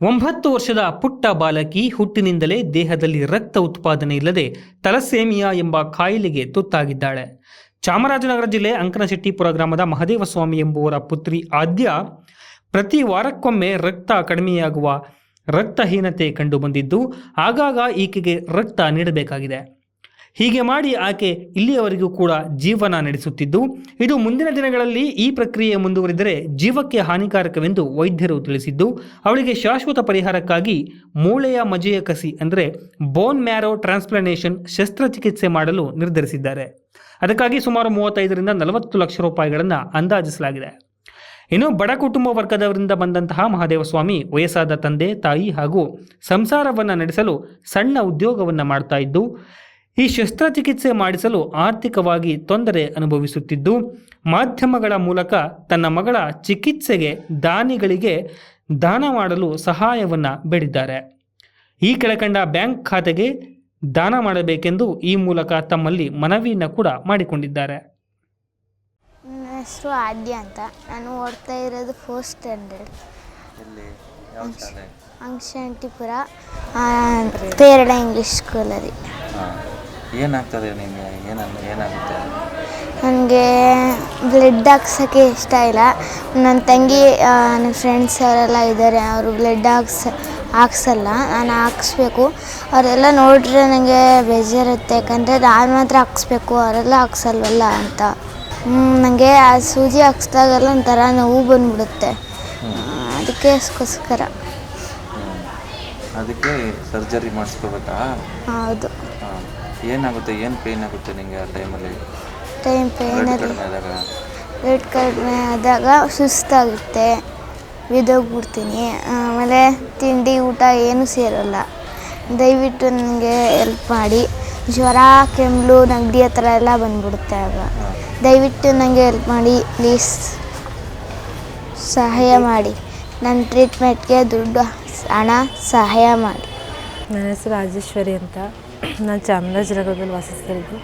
ಒಂಬತ್ತು ವರ್ಷದ ಪುಟ್ಟ ಬಾಲಕಿ ಹುಟ್ಟಿನಿಂದಲೇ ದೇಹದಲ್ಲಿ ರಕ್ತ ಉತ್ಪಾದನೆ ಇಲ್ಲದೆ ತಲಸೇಮಿಯಾ ಎಂಬ ಕಾಯಿಲೆಗೆ ತುತ್ತಾಗಿದ್ದಾಳೆ. ಚಾಮರಾಜನಗರ ಜಿಲ್ಲೆ ಅಂಕನಶೆಟ್ಟಿಪುರ ಗ್ರಾಮದ ಮಹದೇವಸ್ವಾಮಿ ಎಂಬುವರ ಪುತ್ರಿ ಆದ್ಯ ಪ್ರತಿ ವಾರಕ್ಕೊಮ್ಮೆ ರಕ್ತ ಕಡಿಮೆಯಾಗುವ ರಕ್ತಹೀನತೆ ಕಂಡುಬಂದಿದ್ದು, ಆಗಾಗ ಈಕೆಗೆ ರಕ್ತ ನೀಡಬೇಕಾಗಿದೆ. ಹೀಗೆ ಮಾಡಿ ಆಕೆ ಇಲ್ಲಿಯವರೆಗೂ ಕೂಡ ಜೀವನ ನಡೆಸುತ್ತಿದ್ದು, ಇದು ಮುಂದಿನ ದಿನಗಳಲ್ಲಿ ಈ ಪ್ರಕ್ರಿಯೆ ಮುಂದುವರಿದರೆ ಜೀವಕ್ಕೆ ಹಾನಿಕಾರಕವೆಂದು ವೈದ್ಯರು ತಿಳಿಸಿದ್ದು, ಅವಳಿಗೆ ಶಾಶ್ವತ ಪರಿಹಾರಕ್ಕಾಗಿ ಮೂಳೆಯ ಮಜೆಯ ಕಸಿ ಅಂದರೆ ಬೋನ್ ಮ್ಯಾರೋ ಟ್ರಾನ್ಸ್ಪ್ಲಾನೇಷನ್ ಶಸ್ತ್ರಚಿಕಿತ್ಸೆ ಮಾಡಲು ನಿರ್ಧರಿಸಿದ್ದಾರೆ. ಅದಕ್ಕಾಗಿ ಸುಮಾರು ಮೂವತ್ತೈದರಿಂದ ನಲವತ್ತು ಲಕ್ಷ ರೂಪಾಯಿಗಳನ್ನು ಅಂದಾಜಿಸಲಾಗಿದೆ. ಇನ್ನು ಬಡ ಕುಟುಂಬ ವರ್ಗದವರಿಂದ ಬಂದಂತಹ ಮಹಾದೇವಸ್ವಾಮಿ, ವಯಸ್ಸಾದ ತಂದೆ, ತಾಯಿ ಹಾಗೂ ಸಂಸಾರವನ್ನು ನಡೆಸಲು ಸಣ್ಣ ಉದ್ಯೋಗವನ್ನು ಮಾಡ್ತಾ ಇದ್ದು ಈ ಶಸ್ತ್ರಚಿಕಿತ್ಸೆ ಮಾಡಿಸಲು ಆರ್ಥಿಕವಾಗಿ ತೊಂದರೆ ಅನುಭವಿಸುತ್ತಿದ್ದು ಮಾಧ್ಯಮಗಳ ಮೂಲಕ ತನ್ನ ಮಗಳ ಚಿಕಿತ್ಸೆಗೆ ದಾನಿಗಳಿಗೆ ದಾನ ಮಾಡಲು ಸಹಾಯವನ್ನು ಬೇಡಿದ್ದಾರೆ. ಈ ಕೆಳಕಂಡ ಬ್ಯಾಂಕ್ ಖಾತೆಗೆ ದಾನ ಮಾಡಬೇಕೆಂದು ಈ ಮೂಲಕ ತಮ್ಮಲ್ಲಿ ಮನವಿಯನ್ನು ಕೂಡ ಮಾಡಿಕೊಂಡಿದ್ದಾರೆ. ನನ್ನ ಹೆಸರು ಆದ್ಯ ಅಂತ. ನಾನು ಓಡ್ತಾ ಇರೋದು ಫೋರ್ ಸ್ಟ್ಯಾಂಡರ್ಡ್ ಅಂಶಂಟಿಪುರ ಪೇರಡ ಇಂಗ್ಲೀಷ್ ಸ್ಕೂಲಲ್ಲಿ ಏನಾಗ್ತದೆ ನಿಮಗೆ ಏನನ್ನ ಏನಾಗುತ್ತೆ? ನನಗೆ ಬ್ಲಡ್ ಹಾಕ್ಸೋಕ್ಕೆ ಇಷ್ಟ ಇಲ್ಲ. ನನ್ನ ತಂಗಿ ನನ್ನ ಫ್ರೆಂಡ್ಸ್ ಅವರೆಲ್ಲ ಇದ್ದಾರೆ. ಅವರು ಬ್ಲಡ್ ಹಾಕ್ಸ ಹಾಕ್ಸಲ್ಲ. ನಾನು ಹಾಕ್ಸ್ಬೇಕು. ಅವರೆಲ್ಲ ನೋಡಿದ್ರೆ ನನಗೆ ಬೇಜಾರುತ್ತೆ ಯಾಕಂದರೆ ನಾನು ಮಾತ್ರ ಹಾಕ್ಸ್ಬೇಕು. ಅವರೆಲ್ಲ ಹಾಕ್ಸಲ್ವಲ್ಲ ಅಂತ. ನನಗೆ ಆ ಸೂಜಿ ಹಾಕ್ಸ್ದಾಗೆಲ್ಲ ಒಂಥರ ನೋವು ಬಂದ್ಬಿಡುತ್ತೆ. ಅದಕ್ಕೋಸ್ಕರ. ಅದಕ್ಕೆ ಸರ್ಜರಿ ಮಾಡಿಸ್ಕೋಬೇಕಾ? ಹೌದು. ಹಾಂ. ಏನಾಗುತ್ತೆ ಏನು ಪೇಯ್ನ್ ಆಗುತ್ತೆ ನಿಮಗೆ ಆ ಟೈಮಲ್ಲಿ ಟೈಮ್ ಬ್ಲಡ್ ಪೇನಲ್ಲಿ ಕಡಿಮೆ ಆದಾಗ? ವೇಟ್ ಕಡಿಮೆ ಆದಾಗ ಸುಸ್ತಾಗುತ್ತೆ. ಬಿದ್ದೋಗ್ಬಿಡ್ತೀನಿ. ಆಮೇಲೆ ತಿಂಡಿ ಊಟ ಏನೂ ಸೇರಲ್ಲ. ದಯವಿಟ್ಟು ನನಗೆ ಹೆಲ್ಪ್ ಮಾಡಿ. ಜ್ವರ ಕೆಮ್ಮು ನೆಗಡಿ ಆ ಥರ ಎಲ್ಲ ಬಂದ್ಬಿಡುತ್ತೆ ಆಗ. ದಯವಿಟ್ಟು ನನಗೆ ಹೆಲ್ಪ್ ಮಾಡಿ. ಪ್ಲೀಸ್ ಸಹಾಯ ಮಾಡಿ. ನನ್ನ ಟ್ರೀಟ್ಮೆಂಟ್ಗೆ ದುಡ್ಡು ಹಣ ಸಹಾಯ ಮಾಡಿ. ನನ್ನ ಹೆಸರು ರಾಜೇಶ್ವರಿ ಅಂತ. ನಾನು ಚಾಮರಾಜನಗರದಲ್ಲಿ ವಾಸಿಸ್ತಿರೋದು.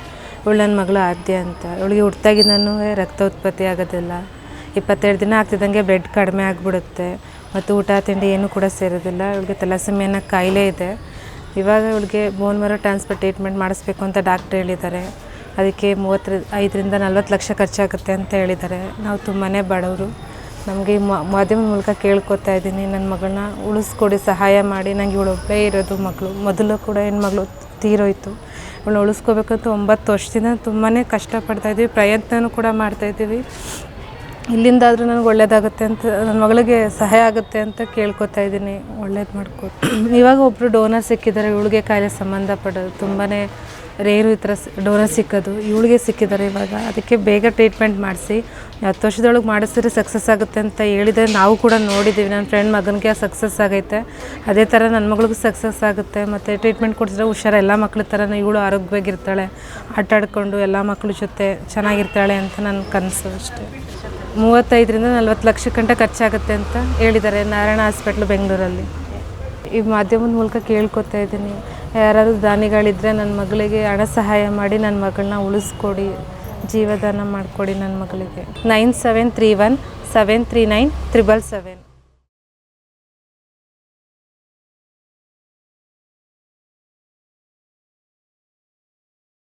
ಇವಳು ನನ್ನ ಮಗಳು ಆದ್ಯ ಅಂತ. ಇವಳಿಗೆ ನಾನು ರಕ್ತ ಉತ್ಪತ್ತಿ ಆಗೋದಿಲ್ಲ. ಇಪ್ಪತ್ತೆರಡು ದಿನ ಆಗ್ತಿದ್ದಂಗೆ ಬ್ಲಡ್ ಕಡಿಮೆ ಆಗಿಬಿಡುತ್ತೆ. ಮತ್ತು ಊಟ, ತಿಂಡಿ ಏನೂ ಕೂಡ ಸೇರೋದಿಲ್ಲ. ಇವಳಿಗೆ ತಲಸೆಮಿ ಅನ್ನೋ ಕಾಯಿಲೆ ಇದೆ. ಇವಾಗ ಇವಳಿಗೆ ಬೋನ್ ಮರೋ ಟ್ರಾನ್ಸ್ಫರ್ ಟ್ರೀಟ್ಮೆಂಟ್ ಮಾಡಿಸ್ಬೇಕು ಅಂತ ಡಾಕ್ಟ್ರ್ ಹೇಳಿದ್ದಾರೆ. ಅದಕ್ಕೆ ಮೂವತ್ತರ ಐದರಿಂದ ನಲ್ವತ್ತು ಲಕ್ಷ ಖರ್ಚಾಗುತ್ತೆ ಅಂತ ಹೇಳಿದ್ದಾರೆ. ನಾವು ತುಂಬಾ ಬಡವರು. ನಮಗೆ ಮಾಧ್ಯಮದ ಮೂಲಕ ಕೇಳ್ಕೊತಾ ಇದ್ದೀನಿ. ನನ್ನ ಮಗಳನ್ನ ಉಳಿಸ್ಕೊಡಿ, ಸಹಾಯ ಮಾಡಿ. ನಂಗೆ ಇವಳು ಒಬ್ಬಳೇ ಇರೋದು ಮಗಳು. ಮೊದಲು ಕೂಡ ಹೆಣ್ಮಗಳು ತೀರೋಯ್ತು. ಇವಳು ಉಳಿಸ್ಕೋಬೇಕಂತ ಒಂಬತ್ತು ವರ್ಷದಿಂದ ತುಂಬಾ ಕಷ್ಟಪಡ್ತಾ ಇದ್ದೀವಿ ಪ್ರಯತ್ನವೂ ಕೂಡ ಮಾಡ್ತಾಯಿದ್ದೀವಿ ಇಲ್ಲಿಂದಾದರೂ ನನಗೆ ಒಳ್ಳೇದಾಗುತ್ತೆ ಅಂತ, ನನ್ನ ಮಗಳಿಗೆ ಸಹಾಯ ಆಗುತ್ತೆ ಅಂತ ಕೇಳ್ಕೊತಾ ಇದ್ದೀನಿ, ಒಳ್ಳೇದು ಮಾಡ್ಕೊ ಇವಾಗ ಒಬ್ಬರು ಡೋನರ್ ಸಿಕ್ಕಿದ್ದಾರೆ, ಇವಳಿಗೆ ಕಾಯಿಲೆ ಸಂಬಂಧಪಡೋದು. ತುಂಬಾ ರೇರು ಈ ಥರ ಡೋನರ್ ಸಿಕ್ಕೋದು. ಇವಳಿಗೆ ಸಿಕ್ಕಿದ್ದಾರೆ ಇವಾಗ. ಅದಕ್ಕೆ ಬೇಗ ಟ್ರೀಟ್ಮೆಂಟ್ ಮಾಡಿಸಿ, ಹತ್ತು ವರ್ಷದೊಳಗೆ ಮಾಡಿಸಿದ್ರೆ ಸಕ್ಸಸ್ ಆಗುತ್ತೆ ಅಂತ ಹೇಳಿದರೆ ನಾವು ಕೂಡ ನೋಡಿದ್ದೀವಿ. ನನ್ನ ಫ್ರೆಂಡ್ ಮಗನಿಗೆ ಸಕ್ಸಸ್ ಆಗೈತೆ. ಅದೇ ಥರ ನನ್ನ ಮಗಳಿಗೂ ಸಕ್ಸಸ್ ಆಗುತ್ತೆ. ಮತ್ತು ಟ್ರೀಟ್ಮೆಂಟ್ ಕೊಡಿಸಿದ್ರೆ ಹುಷಾರು, ಎಲ್ಲ ಮಕ್ಳ ಥರನೇ ಇವಳು ಆರೋಗ್ಯವಾಗಿರ್ತಾಳೆ. ಆಟ ಆಡಿಕೊಂಡು ಎಲ್ಲ ಮಕ್ಕಳ ಜೊತೆ ಚೆನ್ನಾಗಿರ್ತಾಳೆ ಅಂತ ನನ್ನ ಕನಸು ಅಷ್ಟೇ. ಮೂವತ್ತೈದರಿಂದ ನಲ್ವತ್ತು ಲಕ್ಷ ಗಂಟೆ ಖರ್ಚಾಗುತ್ತೆ ಅಂತ ಹೇಳಿದ್ದಾರೆ ನಾರಾಯಣ ಹಾಸ್ಪಿಟ್ಲು ಬೆಂಗಳೂರಲ್ಲಿ. ಈ ಮಾಧ್ಯಮದ ಮೂಲಕ ಕೇಳ್ಕೊತಾ ಇದ್ದೀನಿ. ಯಾರಾದರೂ ದಾನಿಗಳಿದ್ದರೆ ನನ್ನ ಮಗಳಿಗೆ ಹಣ ಸಹಾಯ ಮಾಡಿ ನನ್ನ ಮಗಳನ್ನ ಉಳಿಸ್ಕೊಡಿ. ಜೀವದಾನ ಮಾಡಿಕೊಡಿ ನನ್ನ ಮಗಳಿಗೆ. Nine seven three one seven three nine triple seven.